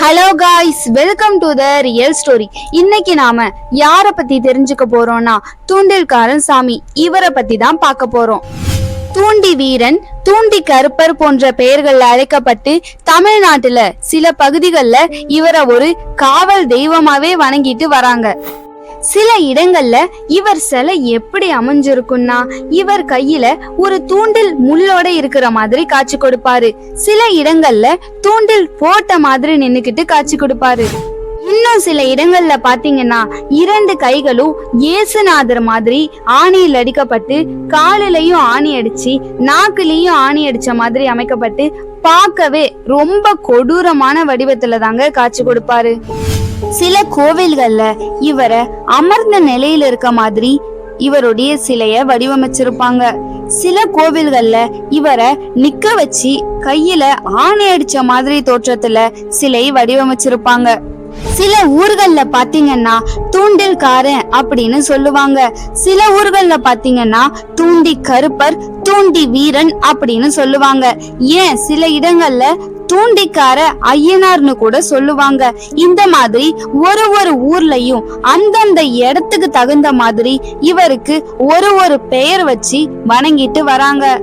Hello guys welcome to the real story இன்னைக்கு நாம யாரை பத்தி தெரிஞ்சுக்க போறோம்னா தூண்டில்காரன் சாமி. இவரை பத்தி தான் பார்க்க போறோம். தூண்டி வீரன் தூண்டி கருப்பர் போன்ற பெயர்கள்ல அழைக்கப்பட்டு தமிழ்நாட்டுல சில பகுதிகளில் இவரை ஒரு காவல் தெய்வமாவே வணங்கிட்டு வராங்க. சில இடங்கள்ல இவர் சிலை எப்படி அமைஞ்சிருக்கும்னா இவர் கையில ஒரு தூண்டில் முள்ளோட இருக்கிற மாதிரி காட்சி கொடுப்பாரு. சில இடங்கள்ல தூண்டில் போட்ட மாதிரி நின்னுக்கிட்டு காட்சி கொடுப்பாரு. இன்னும் சில இடங்கள்ல பாத்தீங்கன்னா இரண்டு கைகளும் இயேசுநாதர் மாதிரி ஆணியில் அடிக்கப்பட்டு காலிலையும் ஆணி அடிச்சு நாக்குலயும் ஆணி அடிச்ச மாதிரி அமைக்கப்பட்டு பார்க்கவே ரொம்ப கொடூரமான வடிவத்துல தாங்க காட்சி கொடுப்பாரு. சில கோவில்கள்ல இவரை அமர்ந்த நிலையில இருக்க மாதிரி இவருடைய சிலைய வடிவமைச்சிருப்பாங்க. சில கோவில்கள்ல இவரை நிக்க வச்சு கையில ஆணை அடிச்ச மாதிரி தோற்றத்துல சிலை வடிவமைச்சிருப்பாங்க. சில ஊர்கள்ல பாத்தீங்கன்னா தூண்டில்காரன் அப்படின்னு சொல்லுவாங்க. சில ஊர்கள்ல பாத்தீங்கன்னா தூண்டி கருப்பர் தூண்டி வீரன் அப்படின்னு சொல்லுவாங்க. ஏன்? சில இடங்கள்ல தூண்டிக்கார ஐயனார்னு கூட சொல்லுவாங்க. இந்த மாதிரி ஒரு ஒரு ஊர்லயும் அந்தந்த இடத்துக்கு தகுந்த மாதிரி இவருக்கு ஒரு ஒரு பெயர் வச்சு வணங்கிட்டு வராங்க.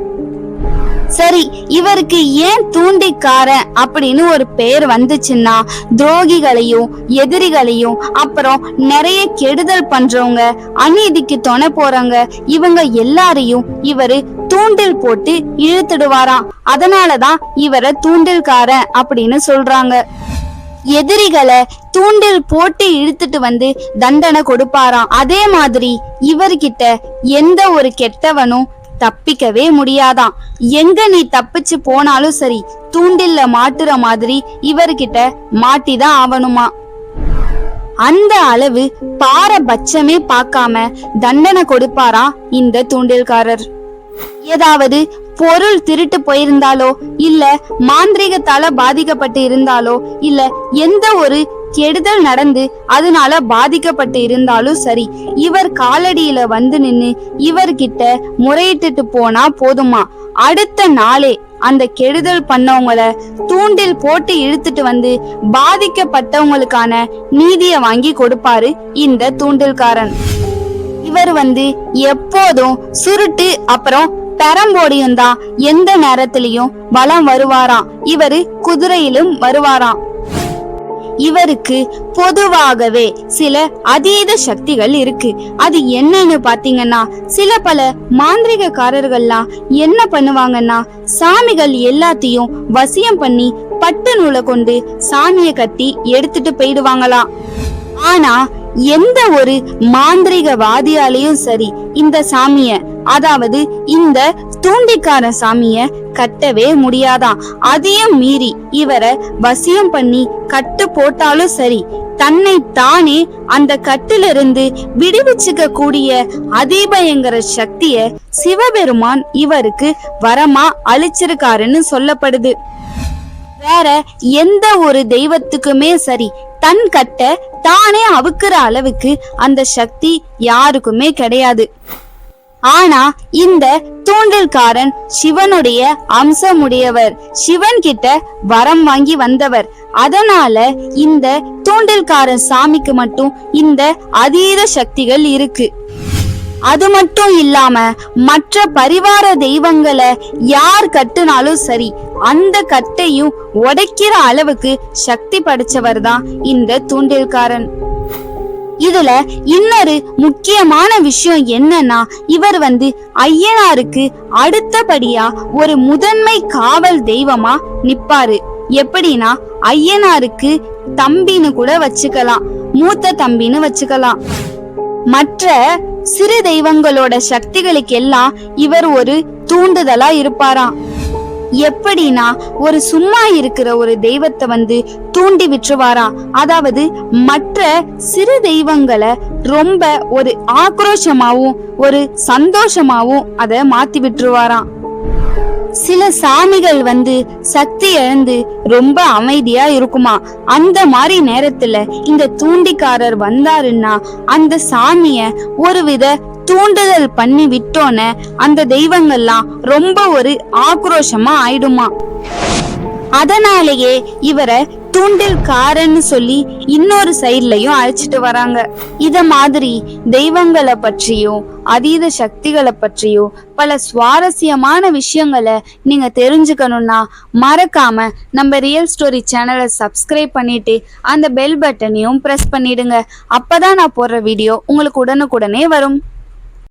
சரி இவருக்கு ஏன் தூண்டிக்காரன் அப்படின்னு ஒரு பெயர் வந்துச்சுன்னா துரோகிகளையும் எதிரிகளையும் அப்புறம் நிறைய கெடுதல் பண்றவங்க அநீதிக்கு துணை போறவங்க இவங்க எல்லாரையும் இவரு தூண்டில் போட்டு இழுத்துடுவாராம். அதனாலதான் இவரை தூண்டில்காரன் அப்படின்னு சொல்றாங்க. எதிரிகளை தூண்டில் போட்டு இழுத்துட்டு வந்து தண்டனை கொடுப்பாராம். அதே மாதிரி இவர்கிட்ட எந்த ஒரு கெட்டவனும் தப்பிக்கவே முடியாதான் எங்க நீ தப்பிச்சு போனாலும் சரி தூண்டில்ல மாட்டுற மாதிரி இவர்கிட்ட மாட்டிதான் ஆவணுமா? அந்த அளவு பாரபட்சமே பார்க்காம தண்டனை கொடுப்பாரா இந்த தூண்டில்காரர்? ஏதாவது பொருள் திருட்டு போயிருந்தாலோ இல்ல மாந்திரீகத்தால பாதிக்கப்பட்டு இருந்தாலோ இல்ல எந்த ஒரு கெடுதல் நடந்து அதனால பாதிக்கப்பட்டு இருந்தாலும் சரி. இவர் காலடியில வந்து நின்னு இவர்கிட்ட முறையிட்டுட்டு போனா போதுமா? அடுத்த நாளே அந்த கெடுதல் பண்ணவங்கள தூண்டில் போட்டு இழுத்துட்டு வந்து பாதிக்கப்பட்டவங்களுக்கான நீதியை வாங்கி கொடுப்பாரு இந்த தூண்டில்காரன். இவர் வந்து எப்போதும் சுருட்டு அப்புறம் பெரம்போடியும் தான் எந்த நேரத்திலையும் வளம் வருவாராம். இவரு குதிரையிலும் வருவாராம். இவருக்கு பொதுவாகவே சில அதீத சக்திகள் இருக்கு. அது என்னன்னு பாத்தீங்கன்னா சில பல மாந்திரிகக்காரர்கள்லாம் என்ன பண்ணுவாங்கன்னா சாமிகள் எல்லாத்தையும் வசியம் பண்ணி பட்டு நூலை கொண்டு சாமிய கட்டி எடுத்துட்டு போயிடுவாங்களாம். ஆனா எந்த ஒரு மாந்திரிகவாதியாலையும் சரி இந்த சாமிய அதாவது இந்த தூண்டிக்கார சாமிய கட்டவே முடியாதான் அதையும் மீறி இவரை வசியம் பண்ணி கட்டு போட்டாலும் சரி தன்னை தானே அந்த கட்டிலிருந்து விடுவிச்சுக்க கூடிய அதிபயங்கர சக்திய சிவபெருமான் இவருக்கு வரமா அழிச்சிருக்காருன்னு சொல்லப்படுது. வேற எந்த ஒரு தெய்வத்துக்குமே சரி தன் கட்ட தானே அவுக்குற அளவுக்கு அந்த சக்தி யாருக்குமே கிடையாது. ஆனா இந்த தூண்டில்காரன் சிவனுடைய அம்சமுடையவர். சிவன் கிட்ட வரம் வாங்கி வந்தவர். அதனால இந்த தூண்டில்காரன் சாமிக்கு மட்டும் இந்த அதீத சக்திகள் இருக்கு. அது மட்டும் இல்லாம மற்ற பரிவார தெய்வங்களை யார் கட்டுனாலும் சரி அந்த கட்டையும் உடைக்கிற அளவுக்கு சக்தி படைச்சவர் தான் இந்த தூண்டில்காரன். இதுல இன்னொரு முக்கியமான விஷயம் என்னன்னா இவர் வந்து ஐயனாருக்கு அடுத்தபடியா ஒரு முதன்மை காவல் தெய்வமா நிப்பாரு. எப்படின்னா ஐயனாருக்கு தம்பின்னு கூட வச்சுக்கலாம் மூத்த தம்பின்னு வச்சுக்கலாம். மற்ற சிறு தெய்வங்களோட சக்திகளுக்கெல்லாம் இவர் ஒரு தூண்டுதலா இருப்பாராம். எப்படின்னா ஒரு சும்மா இருக்கிற ஒரு தெய்வத்தை வந்து தூண்டி விட்டுருவாராம் அதாவது மற்ற சிறு தெய்வங்களை ரொம்ப ஒரு ஆக்ரோஷமாவும் ஒரு சந்தோஷமாவும் அதை மாத்தி விட்டுருவாராம் சில சாமிகள் வந்து சக்தி இழந்து ரொம்ப அமைதியா இருக்குமா? அந்த மாதிரி நேரத்துல இந்த தூண்டிக்காரர் வந்தாருன்னா அந்த சாமிய ஒருவித தூண்டுதல் பண்ணி விட்டோன்னு அந்த தெய்வங்கள்லாம் ரொம்ப ஒரு ஆக்ரோஷமா ஆயிடுமா? அதனாலேயே இவரை தூண்டில்காரன்னு சொல்லி இன்னொரு சைட்லயும் அழைச்சிட்டு வராங்க. இத மாதிரி தெய்வங்களை பற்றியும் அதீத சக்திகளை பற்றியும் பல சுவாரஸ்யமான விஷயங்களை நீங்க தெரிஞ்சுக்கணும்னா மறக்காம நம்ம ரியல் ஸ்டோரி சேனலை சப்ஸ்கிரைப் பண்ணிட்டு அந்த பெல் பட்டனையும் ப்ரெஸ் பண்ணிடுங்க. அப்பதான் நான் போடுற வீடியோ உங்களுக்கு உடனுக்குடனே வரும்.